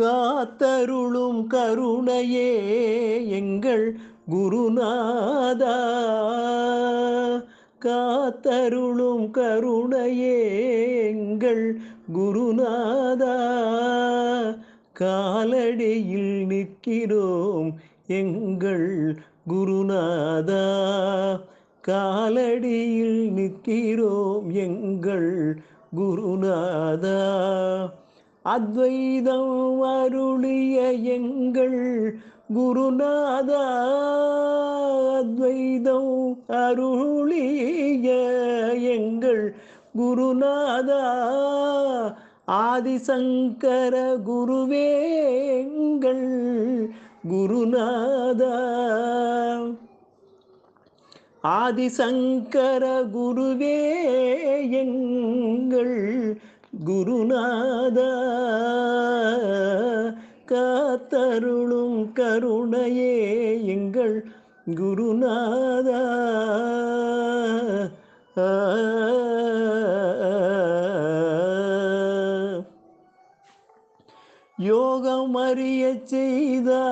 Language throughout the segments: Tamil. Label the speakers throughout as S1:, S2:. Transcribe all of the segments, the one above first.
S1: காத்தருளும் கருணையே எங்கள் குருநாதா. காத்தருளும் கருணையே எங்கள் குருநாதா. காலடியில் நிற்கிறோம் எங்கள் குருநாதா. காலடியில் நிற்கிறோம் எங்கள் குருநாதா. அத்வைதம் அருளிய எங்கள் குருநாதா அத்வைதம் அருளிய எங்கள் குருநாதா ஆதிசங்கர குருவே எங்கள் குருநாதா. ஆதிசங்கர குருவே எங்கள் குருநாதா காத்தருளும் கருணையே எங்கள் குருநாதா. யோகம் அறிய செய்தா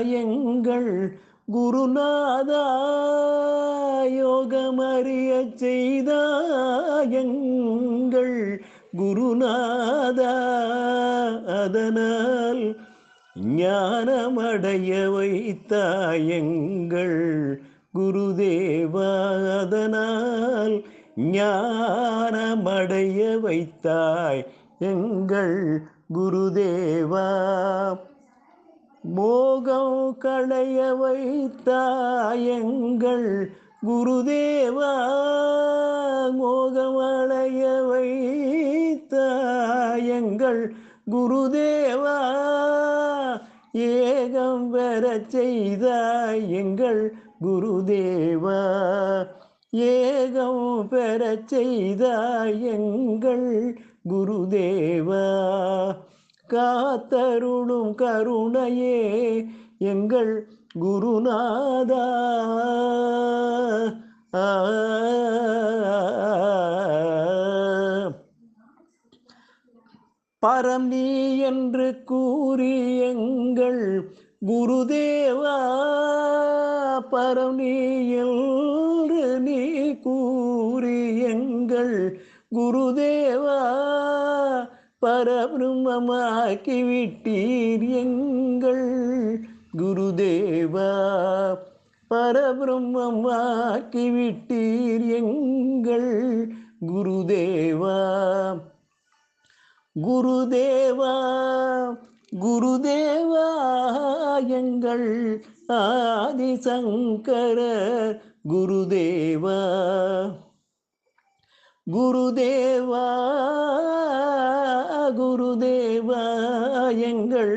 S1: எங்கள் குருநாதா யோகம் அறிய செய்தா எங்கள் குருநாதா அதனால் ஞானமடைய வைத்தாயங்கள் குருதேவா அதனால் ஞானமடைய வைத்தாய் எங்கள் குருதேவா. மோகம் களைய வைத்தாய் எங்கள் குருதேவா மோகமடைய வை எங்கள் குருதேவா ஏகம் பெறச் செய்தாய் எங்கள் குருதேவா ஏகம் பெற செய்தாய் எங்கள் குருதேவா. காத்தருளும் கருணையே எங்கள் குருநாதா. ஆ பரம் நீ என்று கூறி எங்கள் குருதேவா பரம் நீ என்று நீ கூறி எங்கள் குருதேவா பரபிரம்மமாக்கி விட்டீர் எங்கள் குருதேவா பரபிரம்மமாக்கி விட்டீர் எங்கள் குருதேவா. குருதேவா குருதேவா எங்கள் ஆதிசங்கர குருதேவா. குருதேவா குருதேவா எங்கள்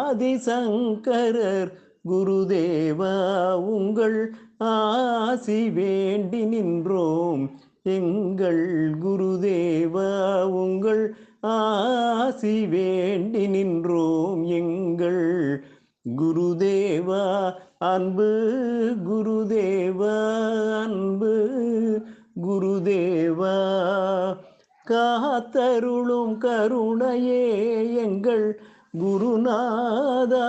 S1: ஆதிசங்கரர் குருதேவா. உங்கள் ஆசி வேண்டி நின்றோம் எங்கள் குருதே ஆசி வேண்டி நின்றோம் எங்கள் குருதேவா அன்பு குருதேவா அன்பு குருதேவா. காத்தருளும் கருணையே எங்கள் குருநாதா.